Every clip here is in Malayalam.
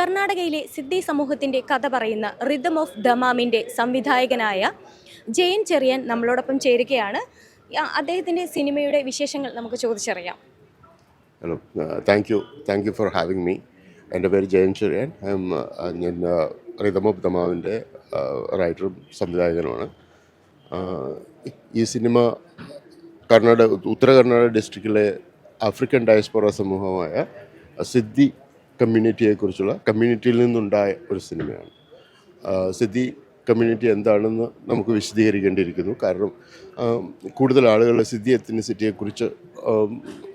കർണാടകയിലെ സിദ്ധി സമൂഹത്തിന്റെ കഥ പറയുന്ന റിതം ഓഫ് ദമാമിന്റെ സംവിധായകനായ ജയൻ ചെറിയൻ നമ്മളോടൊപ്പം ചേരുകയാണ്. അദ്ദേഹത്തിന്റെ സിനിമയുടെ വിശേഷങ്ങൾ നമുക്ക് ചോദിച്ചറിയാം. Hello thank you thank you for having me എന്റെ പേര് ജയൻ ചെറിയൻ. എം ഞാൻ റിതം ഓഫ് ദമാവിന്റെ റൈറ്ററും സംവിധായകനുമാണ്. Uh, ഈ സിനിമ കർണാടക ഉത്തര കർണാടക ഡിസ്ട്രിക്റ്റിലെ ആഫ്രിക്കൻ ഡയസ്പോറ സമൂഹമായ സിദ്ധി കമ്മ്യൂണിറ്റിയെക്കുറിച്ചുള്ള കമ്മ്യൂണിറ്റിയിൽ നിന്നുണ്ടായ ഒരു സിനിമയാണ്. സിദ്ധി കമ്മ്യൂണിറ്റി എന്താണെന്ന് നമുക്ക് വിശദീകരിക്കേണ്ടിയിരിക്കുന്നു. കാരണം കൂടുതൽ ആളുകൾ സിദ്ധി എത്തിനിസിറ്റിയെക്കുറിച്ച്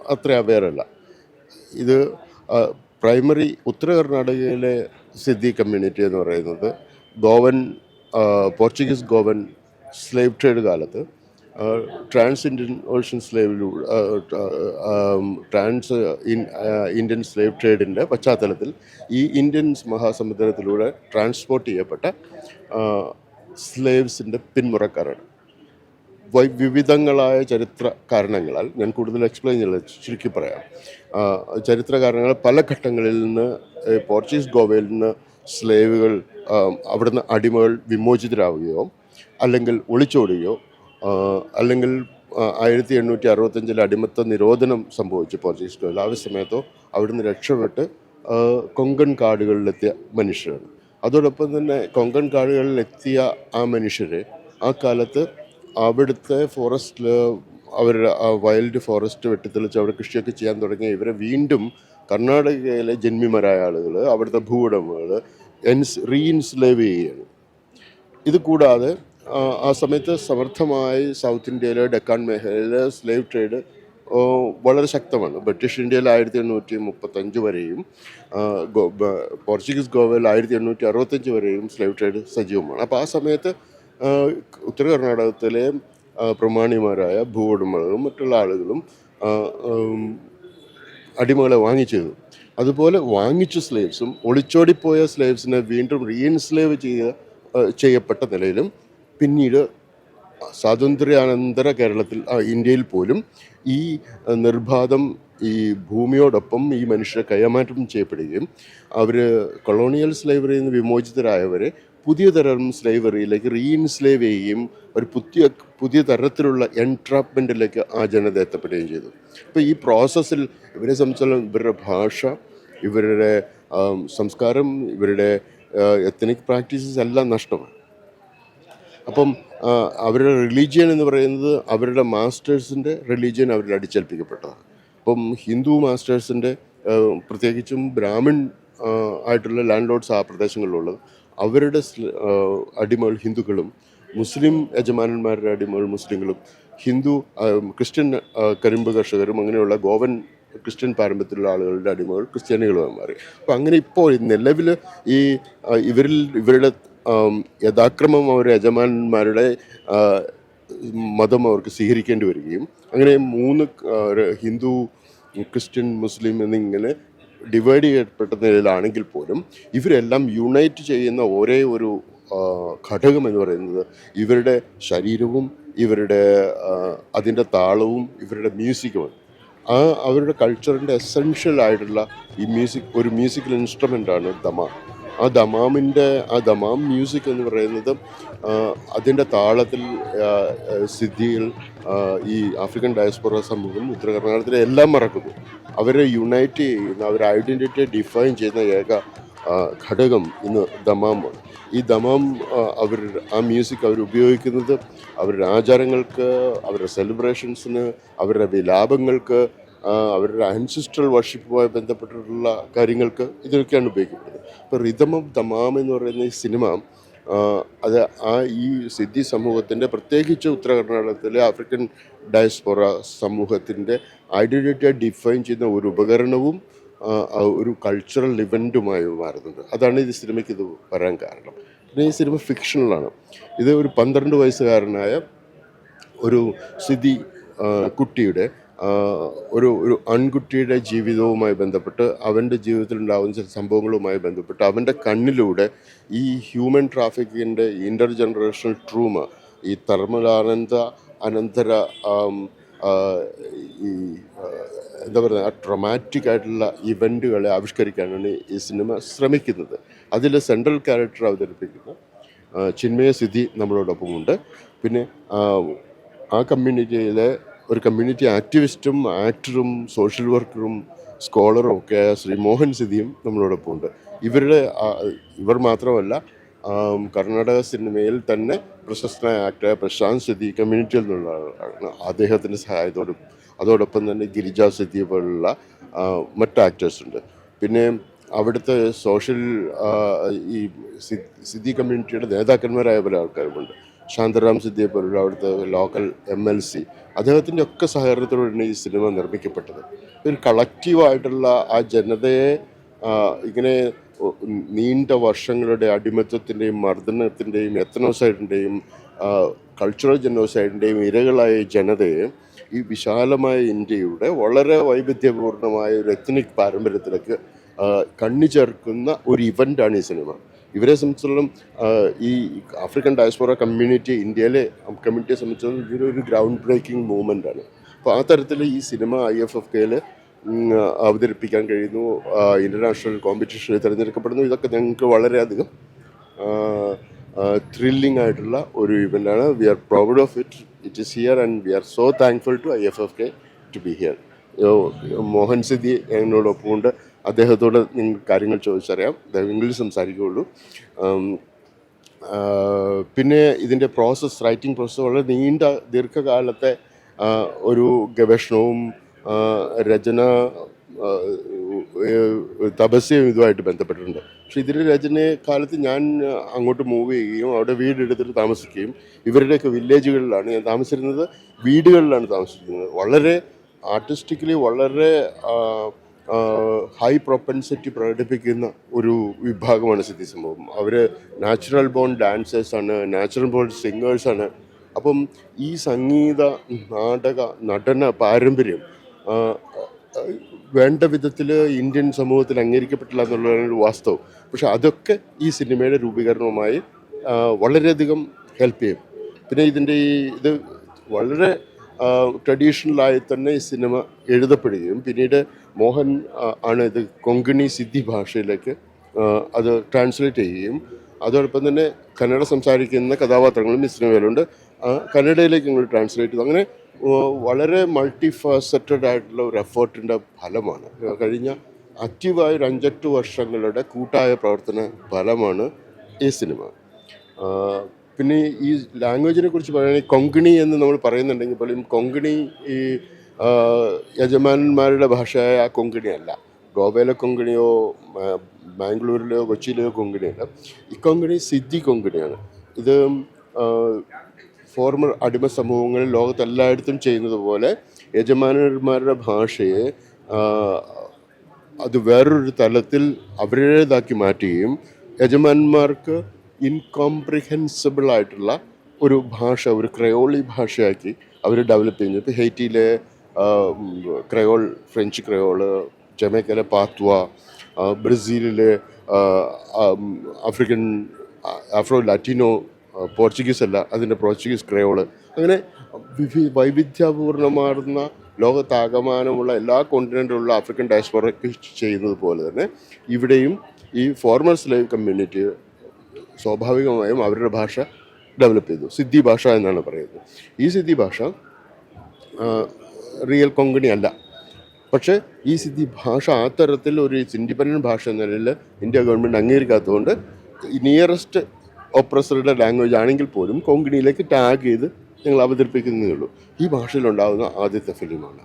അത്ര അവെയറല്ല ഇത് പ്രൈമറി ഉത്തര കർണാടകയിലെ സിദ്ധി കമ്മ്യൂണിറ്റി എന്ന് പറയുന്നത് Goan Portuguese Goan slave trade കാലത്ത് ട്രാൻസ് ഇന്ത്യൻ ഓഷ്യൻ സ്ലേവിലൂടെ ട്രാൻസ് ഇന്ത്യൻ സ്ലേവ് ട്രേഡിന്റെ പശ്ചാത്തലത്തിൽ ഈ ഇന്ത്യൻ മഹാസമുദ്രത്തിലൂടെ ട്രാൻസ്പോർട്ട് ചെയ്യപ്പെട്ട സ്ലേവ്സിന്റെ പിന്മുറക്കാരാണ്. വിവിധങ്ങളായ ചരിത്ര കാരണങ്ങളാൽ ഞാൻ കൂടുതൽ എക്സ്പ്ലെയിൻ ചെയ്യില്ല ചുരുക്കി പറയാം. ചരിത്ര കാരണങ്ങൾ പല ഘട്ടങ്ങളിൽ നിന്ന് പോർച്ചുഗീസ് ഗോവയിൽ നിന്ന് സ്ലേവുകൾ അവിടുന്ന് അടിമകൾ വിമോചിതരാവുകയോ അല്ലെങ്കിൽ ഒളിച്ചോടുകയോ അല്ലെങ്കിൽ ആയിരത്തി എണ്ണൂറ്റി അറുപത്തഞ്ചിൽ അടിമത്ത നിരോധനം സംഭവിച്ചു പോർച്ചുഗീസ് ഗോവയിൽ ആ സമയത്തോ അവിടുന്ന് രക്ഷപ്പെട്ട് കൊങ്കൺ കാടുകളിലെത്തിയ മനുഷ്യരാണ്. അതോടൊപ്പം തന്നെ കൊങ്കൺ കാടുകളിലെത്തിയ ആ മനുഷ്യരെ ആ കാലത്ത് അവിടുത്തെ ഫോറസ്റ്റിൽ അവർ ആ വൈൽഡ് ഫോറസ്റ്റ് വെട്ടിത്തെളിച്ച് അവിടെ കൃഷിയൊക്കെ ചെയ്യാൻ തുടങ്ങിയ ഇവരെ വീണ്ടും കർണാടകയിലെ ജന്മിമാരായ ആളുകൾ അവിടുത്തെ ഭൂവുടമകൾ എൻസ് റീഇൻസ്ലേവ് ചെയ്യുകയാണ് ഇത് കൂടാതെ ആ, സമയത്ത് സമർത്ഥമായി സൗത്ത് ഇന്ത്യയിലെ ഡെക്കാൻ മേഖലയിലെ സ്ലേവ് ട്രേഡ് വളരെ ശക്തമാണ്. ബ്രിട്ടീഷ് ഇന്ത്യയിൽ ആയിരത്തി എണ്ണൂറ്റി മുപ്പത്തഞ്ച് വരെയും പോർച്ചുഗീസ് ഗോവയിൽ ആയിരത്തി എണ്ണൂറ്റി അറുപത്തഞ്ച് വരെയും സ്ലേവ് ട്രേഡ് സജീവമാണ്. അപ്പോൾ ആ സമയത്ത് ഉത്തര കർണാടകത്തിലെ പ്രമാണിമാരായ ഭൂവുടമകളും മറ്റുള്ള ആളുകളും അടിമകളെ വാങ്ങിച്ചിരുന്നു അതുപോലെ വാങ്ങിച്ച സ്ലേവ്സും ഒളിച്ചോടിപ്പോയ സ്ലേവ്സിനെ വീണ്ടും റീഇൻസ്ലേവ് ചെയ്യ ചെയ്യപ്പെട്ട നിലയിലും പിന്നീട് സ്വാതന്ത്ര്യാനന്തര കേരളത്തിൽ ഇന്ത്യയിൽ പോലും ഈ നിർബാധം ഈ ഭൂമിയോടൊപ്പം ഈ മനുഷ്യരെ കൈമാറ്റം ചെയ്യപ്പെടുകയും അവർ കൊളോണിയൽ സ്ലേവറിയിൽ നിന്ന് വിമോചിതരായവരെ പുതിയ തരം സ്ലേവറിയിലേക്ക് റീഇൻസ്ലേവ് ചെയ്യുകയും ഒരു പുതിയ പുതിയ തരത്തിലുള്ള എൻട്രാപ്മെന്റിലേക്ക് ആ ജനത എത്തപ്പെടുകയും ചെയ്തു. അപ്പോൾ ഈ പ്രോസസ്സിൽ ഇവരെ സംബന്ധിച്ചാലും ഇവരുടെ ഭാഷ ഇവരുടെ സംസ്കാരം ഇവരുടെ എത്തനിക് പ്രാക്ടീസസ് എല്ലാം നഷ്ടമാണ് അപ്പം അവരുടെ റിലീജിയൻ എന്ന് പറയുന്നത് അവരുടെ മാസ്റ്റേഴ്സിന്റെ റിലീജിയൻ അവരിൽ അടിച്ചേൽപ്പിക്കപ്പെട്ടതാണ്. അപ്പം ഹിന്ദു മാസ്റ്റേഴ്സിന്റെ പ്രത്യേകിച്ചും ബ്രാഹ്മിൺ ആയിട്ടുള്ള ലാൻഡ് ലോഡ്സ് ആ പ്രദേശങ്ങളിലുള്ളത് അവരുടെ അടിമകൾ ഹിന്ദുക്കളും മുസ്ലിം യജമാനന്മാരുടെ അടിമകൾ മുസ്ലിങ്ങളും ഹിന്ദു ക്രിസ്ത്യൻ കരിമ്പ് കർഷകരും അങ്ങനെയുള്ള ഗോവൻ ക്രിസ്ത്യൻ പാരമ്പര്യത്തിലുള്ള ആളുകളുടെ അടിമകൾ ക്രിസ്ത്യാനികളുമായി മാറി. അപ്പം അങ്ങനെ ഇപ്പോൾ നിലവിൽ ഈ ഇവരിൽ ഇവരുടെ യഥാക്രമം അവർ യജമാനന്മാരുടെ മതം അവർക്ക് സ്വീകരിക്കേണ്ടി വരികയും അങ്ങനെ മൂന്ന് ഹിന്ദു ക്രിസ്ത്യൻ മുസ്ലിം എന്നിങ്ങനെ ഡിവൈഡ് ചെയ്യപ്പെട്ട നിലയിലാണെങ്കിൽ പോലും ഇവരെല്ലാം യുണൈറ്റ് ചെയ്യുന്ന ഒരേ ഒരു ഘടകം എന്ന് പറയുന്നത് ഇവരുടെ ശരീരവും ഇവരുടെ അതിന്റെ താളവും ഇവരുടെ മ്യൂസിക്കുമാണ്. ആ അവരുടെ കൾച്ചറിന്റെ എസെൻഷ്യൽ ആയിട്ടുള്ള ഈ മ്യൂസിക് ഒരു മ്യൂസിക്കൽ ഇൻസ്ട്രുമെന്റാണ് ദമാം. ആ ദമാമിന്റെ ആ ദമാം മ്യൂസിക് എന്ന് പറയുന്നത് അതിന്റെ താളത്തിൽ സിദ്ധിയിൽ ഈ ആഫ്രിക്കൻ ഡയസ്പോറ സമൂഹം ഉത്തര കർണാടകത്തിലെ എല്ലാം മറക്കുന്നു. അവരെ യുണൈറ്റ് ചെയ്യുന്ന അവരെ ഐഡന്റിറ്റിയെ ഡിഫൈൻ ചെയ്യുന്ന ഏക ഘടകം ഇന്ന് ദമാമാണ്. ഈ ദമാം അവർ ആ മ്യൂസിക് അവർ ഉപയോഗിക്കുന്നത് അവരുടെ ആചാരങ്ങൾക്ക് അവരുടെ സെലിബ്രേഷൻസിന് അവരുടെ വിലാപങ്ങൾക്ക് അവരുടെ അൻസിസ്ട്രൽ വർഷിപ്പുമായി ബന്ധപ്പെട്ടിട്ടുള്ള കാര്യങ്ങൾക്ക് ഇതൊക്കെയാണ് ഉപയോഗിക്കുന്നത് ഇപ്പോൾ റിതം ഓഫ് ദമാം എന്ന് പറയുന്ന ഈ സിനിമ അത് ആ ഈ സിദ്ധി സമൂഹത്തിന്റെ പ്രത്യേകിച്ച് ഉത്തര കർണാടകത്തിലെ ആഫ്രിക്കൻ ഡയസ്പോറ സമൂഹത്തിന്റെ ഐഡന്റിറ്റിയെ ഡിഫൈൻ ചെയ്യുന്ന ഒരു ഉപകരണവും ഒരു കൾച്ചറൽ ഇവന്റുമായി മാറുന്നുണ്ട്. അതാണ് ഈ സിനിമയ്ക്ക് ഇത് വരാൻ കാരണം. പിന്നെ ഈ സിനിമ ഫിക്ഷണലാണ് ഇത് ഒരു പന്ത്രണ്ട് വയസ്സുകാരനായ ഒരു സിദ്ധി കുട്ടിയുടെ ഒരു ഒരു ആൺകുട്ടിയുടെ ജീവിതവുമായി ബന്ധപ്പെട്ട് അവന്റെ ജീവിതത്തിൽ ഉണ്ടാകുന്ന ചില സംഭവങ്ങളുമായി ബന്ധപ്പെട്ട് അവന്റെ കണ്ണിലൂടെ ഈ ഹ്യൂമൻ ട്രാഫിക്കിന്റെ ഇന്റർ ജനറേഷണൽ ട്രൂമ ഈ തർമ്മലാനന്ദ അനന്തര ഈ എന്താ പറയുക ആ ട്രൊമാറ്റിക് ആയിട്ടുള്ള ഇവന്റുകളെ ആവിഷ്കരിക്കാനാണ് ഈ സിനിമ ശ്രമിക്കുന്നത്. അതിൽ സെൻട്രൽ ക്യാരക്ടർ അവതരിപ്പിക്കുന്ന ചിന്മയ സിദ്ധി നമ്മളോടൊപ്പമുണ്ട്. പിന്നെ ആ കമ്മ്യൂണിറ്റിയിലെ ഒരു കമ്മ്യൂണിറ്റി ആക്ടിവിസ്റ്റും ആക്ടറും സോഷ്യൽ വർക്കറും സ്കോളറും ഒക്കെ ശ്രീ മോഹൻ സിദ്ധിയും നമ്മളോടൊപ്പം ഉണ്ട്. ഇവരുടെ ഇവർ മാത്രമല്ല കർണാടക സിനിമയിൽ തന്നെ പ്രശസ്തനായ ആക്ടർ പ്രശാന്ത് സിദ്ധി കമ്മ്യൂണിറ്റിയിൽ നിന്നുള്ള ആളാണ്. അദ്ദേഹത്തിന്റെ സഹായത്തോടും അതോടൊപ്പം തന്നെ ഗിരിജ സിദ്ധി പോലുള്ള മറ്റ് ആക്ടേഴ്സ് ഉണ്ട്. പിന്നെ അവിടുത്തെ സോഷ്യൽ ഈ സിദ്ധി കമ്മ്യൂണിറ്റിയുടെ നേതാക്കന്മാരായ പല ആൾക്കാരുമുണ്ട്. ശാന്തറാം സിദ്ധിയെ പോലുള്ള അവിടുത്തെ ലോക്കൽ എം എൽ സി അദ്ദേഹത്തിന്റെ ഒക്കെ സഹകരണത്തോടെയാണ് ഈ സിനിമ നിർമ്മിക്കപ്പെട്ടത്. ഒരു കളക്റ്റീവായിട്ടുള്ള ആ ജനതയെ ഇങ്ങനെ നീണ്ട വർഷങ്ങളുടെ അടിമത്തത്തിന്റെയും മർദ്ദനത്തിന്റെയും എത്തനോസൈഡിന്റെയും കൾച്ചറൽ ജനോസൈഡിന്റെയും ഇരകളായ ജനതയെ ഈ വിശാലമായ ഇന്ത്യയുടെ വളരെ വൈവിധ്യപൂർണമായ ഒരു എത്നിക് പാരമ്പര്യത്തിലേക്ക് കണ്ണി ചേർക്കുന്ന ഒരു ഇവന്റാണ് ഈ സിനിമ. ഇവരെ സംബന്ധിച്ചിടത്തോളം ഈ ആഫ്രിക്കൻ ഡയസ്പോറ കമ്മ്യൂണിറ്റി ഇന്ത്യയിലെ കമ്മ്യൂണിറ്റിയെ സംബന്ധിച്ചിടത്തോളം ഇതൊരു ഗ്രൗണ്ട് ബ്രേക്കിംഗ് മൂവ്മെന്റ് ആണ്. അപ്പോൾ ആ തരത്തിൽ ഈ സിനിമ ഐ എഫ് എഫ് കെയിൽ അവതരിപ്പിക്കാൻ കഴിയുന്നു. ഇന്റർനാഷണൽ കോമ്പറ്റീഷനിൽ തിരഞ്ഞെടുക്കപ്പെടുന്നു. ഇതൊക്കെ ഞങ്ങൾക്ക് വളരെയധികം ത്രില്ലിംഗ് ആയിട്ടുള്ള ഒരു ഇവന്റാണ് we are proud of it it is here and we are so thankful to I F F K to be here Mohan Siddi എന്നോടൊപ്പം ഉണ്ട് അദ്ദേഹത്തോട് നിങ്ങൾ കാര്യങ്ങൾ ചോദിച്ചറിയാം. അദ്ദേഹം ഇംഗ്ലീഷ് സംസാരിക്കുകയുള്ളൂ. പിന്നെ ഇതിന്റെ പ്രോസസ്സ് റൈറ്റിംഗ് പ്രോസസ്സ് വളരെ നീണ്ട ദീർഘകാലത്തെ ഒരു ഗവേഷണവും രചന തപസ്യയും ഇതുമായിട്ട് ബന്ധപ്പെട്ടിട്ടുണ്ട്. പക്ഷേ ഇതിന്റെ രചന കാലത്ത് ഞാൻ അങ്ങോട്ട് മൂവ് ചെയ്യുകയും അവിടെ വീടെടുത്തിട്ട് താമസിക്കുകയും ഇവരുടെയൊക്കെ വില്ലേജുകളിലാണ് ഞാൻ താമസിച്ചിരുന്നത്. വീടുകളിലാണ് താമസിക്കുന്നത് വളരെ ആർട്ടിസ്റ്റിക്കലി വളരെ ഹൈ പ്രൊപ്പൻസിറ്റി പ്രകടിപ്പിക്കുന്ന ഒരു വിഭാഗമാണ് സിദ്ധി സംഭവം. അവർ നാച്ചുറൽ ബോൺ ഡാൻസേഴ്സാണ് നാച്ചുറൽ ബോൺ സിംഗേഴ്സാണ് അപ്പം ഈ സംഗീത നാടക നടന പാരമ്പര്യം വേണ്ട വിധത്തിൽ ഇന്ത്യൻ സമൂഹത്തിൽ അംഗീകരിക്കപ്പെട്ടില്ല എന്നുള്ളതാണ് ഒരു വാസ്തവം. പക്ഷെ അതൊക്കെ ഈ സിനിമയുടെ രൂപീകരണവുമായി വളരെയധികം ഹെൽപ്പ് ചെയ്യും. പിന്നെ ഇതിന്റെ ഈ ഇത് വളരെ ട്രഡീഷണലായി തന്നെ ഈ സിനിമ എഴുതപ്പെടുകയും. പിന്നീട് മോഹൻ ആണ് ഇത് കൊങ്കണി സിദ്ധി ഭാഷയിലേക്ക് അത് ട്രാൻസ്ലേറ്റ് ചെയ്യുകയും. അതോടൊപ്പം തന്നെ കന്നഡ സംസാരിക്കുന്ന കഥാപാത്രങ്ങളും ഈ സിനിമയിലുണ്ട്. കന്നഡയിലേക്ക് ഞങ്ങൾ ട്രാൻസ്ലേറ്റ് ചെയ്തു. അങ്ങനെ വളരെ മൾട്ടി ഫാസറ്റഡ് ആയിട്ടുള്ള ഒരു എഫേർട്ടിന്റെ ഫലമാണ്. കഴിഞ്ഞ ആക്റ്റീവായ ഒരു അഞ്ചെട്ട് വർഷങ്ങളുടെ കൂട്ടായ പ്രവർത്തന ഫലമാണ് ഈ സിനിമ. പിന്നെ ഈ ലാംഗ്വേജിനെ കുറിച്ച് പറയുകയാണെങ്കിൽ കൊങ്കണി എന്ന് നമ്മൾ പറയുന്നുണ്ടെങ്കിൽ പോലും കൊങ്കണി ഈ യജമാനന്മാരുടെ ഭാഷയായ ആ കൊങ്കണി അല്ല ഗോവയിലെ കൊങ്കണിയോ ബാംഗ്ലൂരിലെയോ കൊച്ചിയിലെയോ കൊങ്കണിയല്ല. ഈ കൊങ്കണി സിദ്ധി കൊങ്കണിയാണ്. ഇത് ഫോർമർ അടിമ സമൂഹങ്ങളിൽ ലോകത്തെല്ലായിടത്തും ചെയ്യുന്നത് പോലെ യജമാനന്മാരുടെ ഭാഷയെ അത് വേറൊരു തലത്തിൽ അവരുടേതാക്കി മാറ്റുകയും യജമാന്മാർക്ക് ഇൻകോംപ്രിഹെൻസിബിൾ ആയിട്ടുള്ള ഒരു ഭാഷ ഒരു ക്രയോളി ഭാഷയാക്കി അവർ ഡെവലപ്പ് ചെയ്യുന്നത് ഇപ്പോൾ ഹെയ്റ്റിയിലെ ക്രയോൾ ഫ്രഞ്ച് ക്രയോൾ ജമൈക്കയിലെ പാത്വ ബ്രസീലിലെ ആഫ്രിക്കൻ ആഫ്രോ ലാറ്റിനോ പോർച്ചുഗീസ് അല്ല അതിന്റെ പോർച്ചുഗീസ് ക്രയോൾ അങ്ങനെ വിവി വൈവിധ്യപൂർണമാർന്ന ലോകത്താകമാനമുള്ള എല്ലാ കോണ്ടിനെന്റിലുള്ള ആഫ്രിക്കൻ ഡയസ്പോറയ്ക്ക് ചെയ്യുന്നത് പോലെ തന്നെ ഇവിടെയും ഈ ഫോർമൽ സ്ലേവ് കമ്മ്യൂണിറ്റി സ്വാഭാവികമായും അവരുടെ ഭാഷ ഡെവലപ്പ് ചെയ്തു. സിദ്ധി ഭാഷ എന്നാണ് പറയുന്നത്. ഈ സിദ്ധി ഭാഷ റിയൽ കൊങ്കണി അല്ല. പക്ഷേ ഈ സിദ്ധി ഭാഷ ആ തരത്തിൽ ഒരു ഇൻഡിപെൻഡന്റ് ഭാഷ എന്ന നിലയിൽ ഇന്ത്യ ഗവൺമെന്റ് അംഗീകരിക്കാത്തതുകൊണ്ട് നിയറസ്റ്റ് ഓപ്രസറുടെ ലാംഗ്വേജ് ആണെങ്കിൽ പോലും കൊങ്കണിയിലേക്ക് ടാഗ് ചെയ്ത് ഞങ്ങൾ അവതരിപ്പിക്കുന്നതേ ഉള്ളൂ. ഈ ഭാഷയിലുണ്ടാകുന്ന ആദ്യത്തെ ഫിലിമാണ്